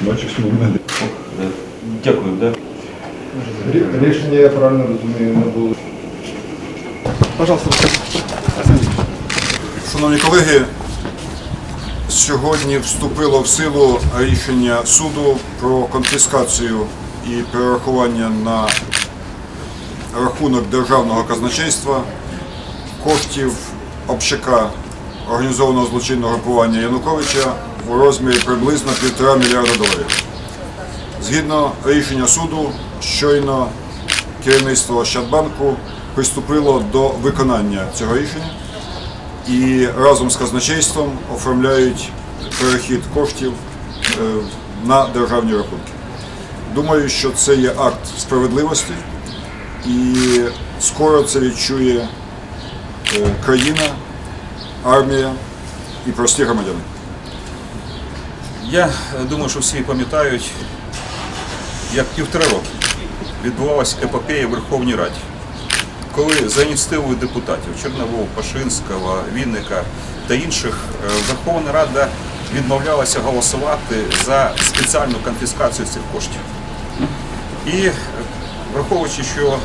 Бачиш, ми не Дякую, да? Рішення, я правильно розумію, не було. Шановні колеги, сьогодні вступило в силу рішення суду про конфіскацію і перерахування на рахунок державного казначейства коштів общака організованого злочинного групування Януковича у розмірі приблизно півтора мільярда доларів. Згідно рішення суду, щойно керівництво Щадбанку приступило до виконання цього рішення і разом з казначейством оформляють перехід коштів е, на державні рахунки. Думаю, що це є акт справедливості, і скоро це відчує е, країна, армія і прості громадяни. Я думаю, що всі пам'ятають, як півтора роки відбувалася епопея в Верховній Раді, коли за ініціативою депутатів Чорнового, Пашинського, Вінника та інших е, Верховна Рада відмовлялася голосувати за спеціальну конфіскацію цих коштів. І враховуючи, що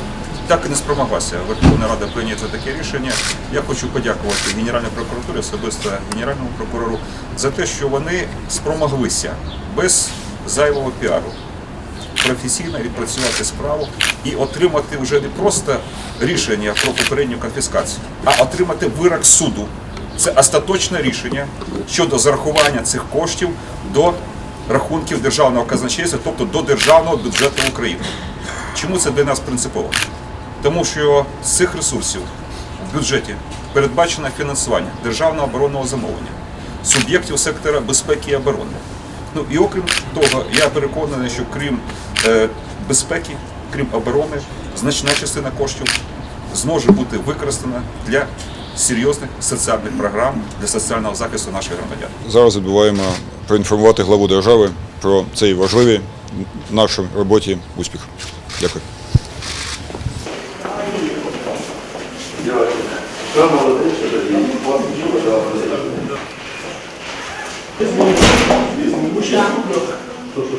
так і не спромоглася Верховна Рада прийняти таке рішення, я хочу подякувати Генеральній прокуратурі, особисто Генеральному прокурору, за те, що вони спромоглися без зайвого піару професійно відпрацювати справу і отримати вже не просто рішення про попередню конфіскацію, а отримати вирок суду. Це остаточне рішення щодо зарахування цих коштів до рахунків державного казначейства, тобто до державного бюджету України. Чому це для нас принципово? Тому що з цих ресурсів в бюджеті передбачено фінансування державного оборонного замовлення, суб'єктів сектора безпеки і оборони. Ну і окрім того, я переконаний, що крім е, безпеки, крім оборони, значна частина коштів зможе бути використана для серйозних соціальних програм для соціального захисту наших громадян. Зараз відбуваємо проінформувати главу держави про цей важливий нашій роботі успіх. Дякую. Дякую.